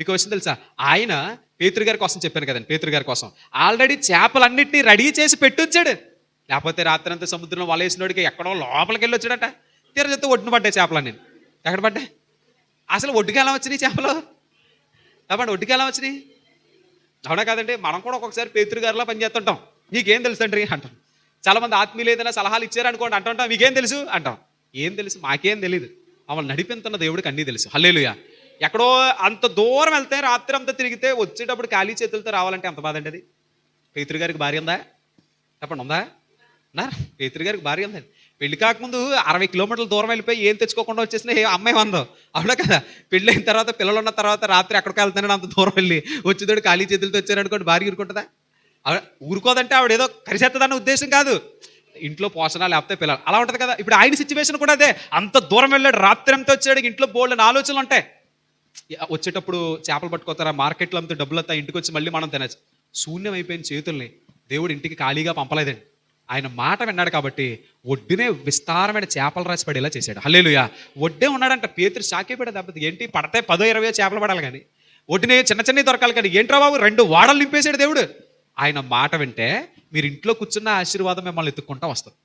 మీకు వచ్చింది తెలుసా? ఆయన పేతురు గారి కోసం చెప్పాను కదండి పేతురు గారి కోసం. ఆల్రెడీ చేపలన్నింటినీ రెడీ చేసి పెట్టుంచాడు లేకపోతే రాత్రంతా సముద్రంలో వలేసినోడికి ఎక్కడో లోపలికి వెళ్ళి వచ్చాడట. తీర ఒడ్డున పడ్డాయి చేపలన్నీ. ఎక్కడ పడ్డాయి? అసలు ఒడ్డుకి ఎలా వచ్చినాయి చేపలు? కాబట్టి ఒడ్డుకి ఎలా వచ్చినాయి? అవునా కాదండి మనం కూడా ఒక్కొక్కసారి పేతురు గారిలా పనిచేస్తుంటాం నీకేం తెలుసు అండి అంటాం. చాలా మంది ఆత్మీయులు ఏదైనా సలహాలు ఇచ్చారనుకోండి అంటుంటాం మీకేం తెలుసు? అంటాం. ఏం తెలుసు? మాకేం తెలియదు మమ్మల్ని నడిపింతున్న దేవుడికి అన్నీ తెలుసు. హల్లేలుయా. ఎక్కడో అంత దూరం వెళ్తే రాత్రి అంతా తిరిగితే వచ్చేటప్పుడు ఖాళీ చేతులతో రావాలంటే ఎంత బాధ అండి అది? పేతురు గారికి భార్య ఉందా? చెప్పండి ఉందా? నా పేతురు గారికి భార్య ఉందండి పెళ్ళి కాకముందు అరవై కిలోమీటర్ల దూరం వెళ్ళిపోయి ఏం తెచ్చుకోకుండా వచ్చేసిన ఏ అమ్మాయి వందో. అవునా కదా? పెళ్ళి అయిన తర్వాత పిల్లలు ఉన్న తర్వాత రాత్రి ఎక్కడికి వెళ్తానని అంత దూరం వెళ్ళి వచ్చేదోడు ఖాళీ చేతులతో వచ్చారనుకోండి భార్య ఊరుకుంటుందా? ఊరుకోదంటే ఆవిడ ఏదో కరిసేస్తుందన్న ఉద్దేశం కాదు. ఇంట్లో పోషణ లేకపోతే పిల్లలు. అలా ఉంటుంది కదా? ఇప్పుడు ఆయన సిచ్యువేషన్ కూడా అదే. అంత దూరం వెళ్ళాడు రాత్రి అంతా వచ్చాడు ఇంట్లో బోల్డ్ ఆలోచనలు ఉంటాయి. వచ్చేటప్పుడు చేపలు పట్టుకోతారా మార్కెట్లో అంతా డబ్బులు వస్తాయి? ఇంటికి వచ్చి మళ్ళీ మనం తినచ్చు. శూన్యం అయిపోయిన చేతుల్ని దేవుడు ఇంటికి ఖాళీగా పంపలేదండి. ఆయన మాట విన్నాడు కాబట్టి ఒడ్డునే విస్తారమైన చేపలు రాసి పడేలా చేశాడు. హల్లేలుయా. ఒడ్డే ఉన్నాడంట. పేతురు షాకైపోయాడు దెబ్బతి ఏంటి? పడితే పదో ఇరవై చేపలు పడాలి కానీ. ఒడ్డునే చిన్న చిన్నవి దొరకాలి కానీ. ఏంట్రా బాబు? రెండు వాడలు నింపేశాడు దేవుడు. ఆయన మాట వింటే మీరు ఇంట్లో కూర్చున్న ఆశీర్వాదం మిమ్మల్ని ఎత్తుక్కుంటా వస్తుంది.